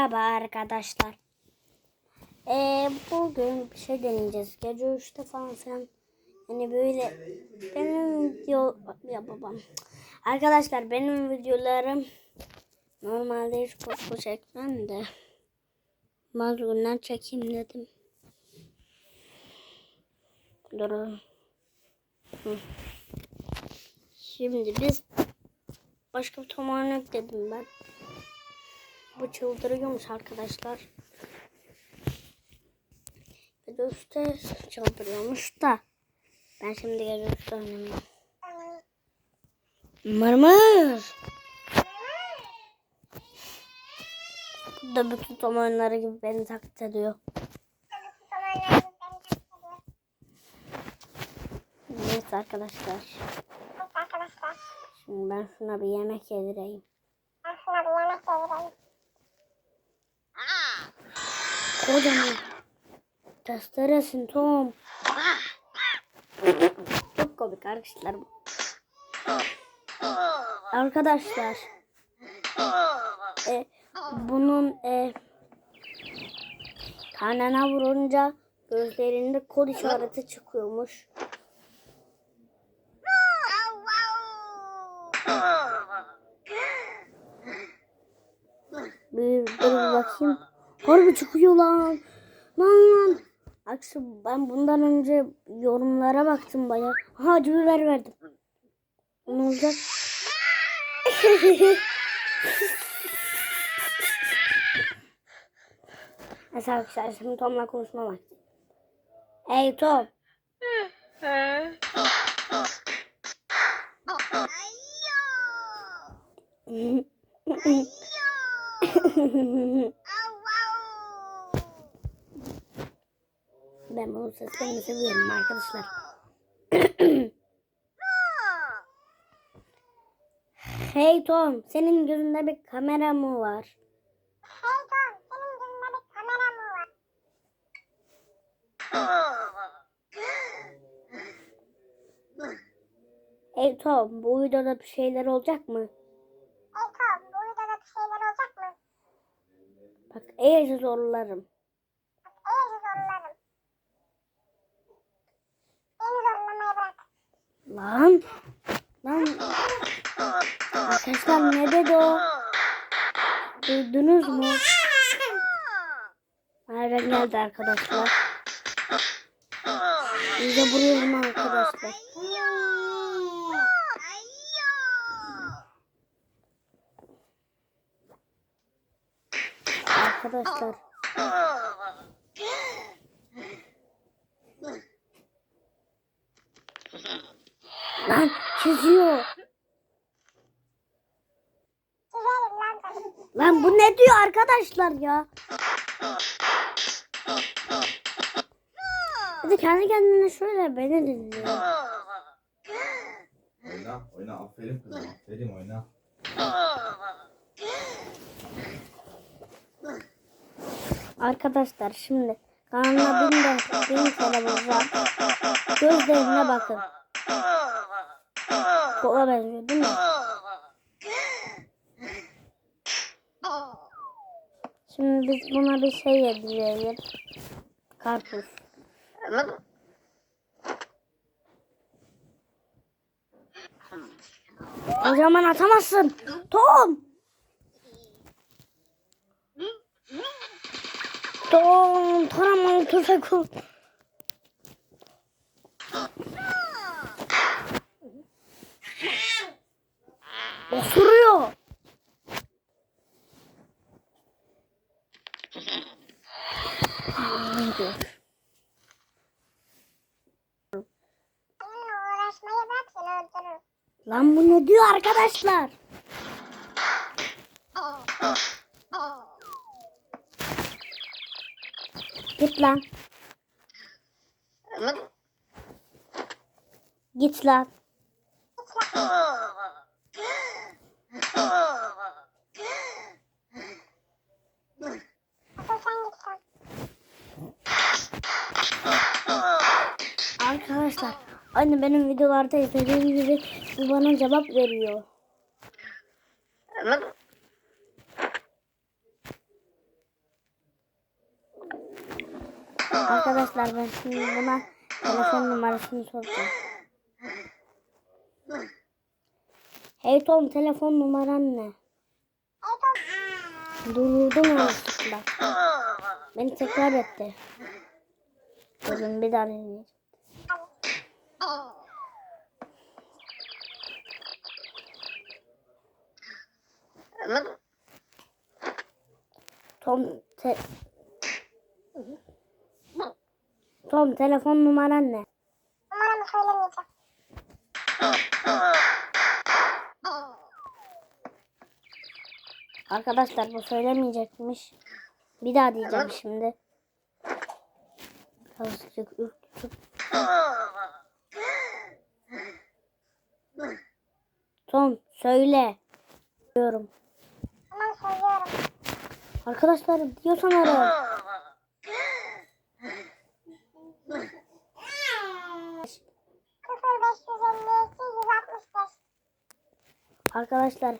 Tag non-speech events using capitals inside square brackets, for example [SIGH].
Merhaba arkadaşlar. Ee, bugün bir şey deneyeceğiz. Gece 3'te falan filan. Yani böyle benim video ya babam. Arkadaşlar benim videolarım normalde hiç korku çekmem de. Bazı çekeyim dedim. Hı. Şimdi biz başka bir tomarına dedim ben. Bu çıldırıyormuş arkadaşlar. Üstte çıldırıyormuş da. Ben şimdi üstte oynamıyorum. Mırmır. Bu da bütün tom oyunları gibi beni taklit ediyor. Arkadaşlar. arkadaşlar. Şimdi ben şuna bir yemek yedireyim. Ben şuna bir yemek yedireyim. Kocaman. Testeresin Tom. Çok komik arkadaşlar. Arkadaşlar. E, bunun e, karnına vurunca gözlerinde kod işareti çıkıyormuş. Bir dur bakayım. Harbi çıkıyor lan. Lan lan. Aksi ben bundan önce yorumlara baktım baya. Aha acı biber verdim. Ne olacak? [LAUGHS] Mesela arkadaşlar şimdi Tom'la konuşma vakti. Hey Tom. [LAUGHS] ben bunun seslerini seviyorum arkadaşlar. [COUGHS] hey Tom, senin gözünde bir kamera mı var? Hey Tom, senin gözünde bir kamera mı var? Hey Tom, bu videoda bir şeyler olacak mı? Hey Tom, bu videoda bir şeyler olacak mı? Bak iyice zorlarım. Bak, iyice zorlarım. Beni zorlamayı bırak. Lan. Lan. Arkadaşlar ne dedi o? Duydunuz mu? Nereden geldi arkadaşlar? İyice vuruyorum arkadaşlar. Arkadaşlar. Lan çiziyor. Lan bu ne diyor arkadaşlar ya? Bir de kendi kendine şöyle beni dinliyor. Oyna, oyna. Aferin kızım, aferin oyna. Arkadaşlar şimdi kanalına bin de bin kere vuracağım. Gözlerine bakın. Kola benziyor değil mi? Şimdi biz buna bir şey yedirelim. Karpuz. O zaman atamazsın. Tom. Tom taramalı tüfek Osuruyor. Öldürürüm. Lan bu ne diyor arkadaşlar? Git lan. Git lan. Arkadaşlar aynı benim videolarda izlediğim gibi bu bana cevap veriyor. Arkadaşlar ben şimdi buna telefon numarasını soracağım. Hey Tom telefon numaran ne? Durdurdum yanlışlıkla. Beni tekrar etti. Dedim bir daha deneyeceğim. Tom te Tom telefon numaran ne? Numaramı söylemeyeceğim. Arkadaşlar bu söylemeyecekmiş. Bir daha diyeceğim şimdi. Birazcık ürktüm. Tom söyle. Diyorum. Tamam söylüyorum. Arkadaşlar diyorsan ara. Arkadaşlar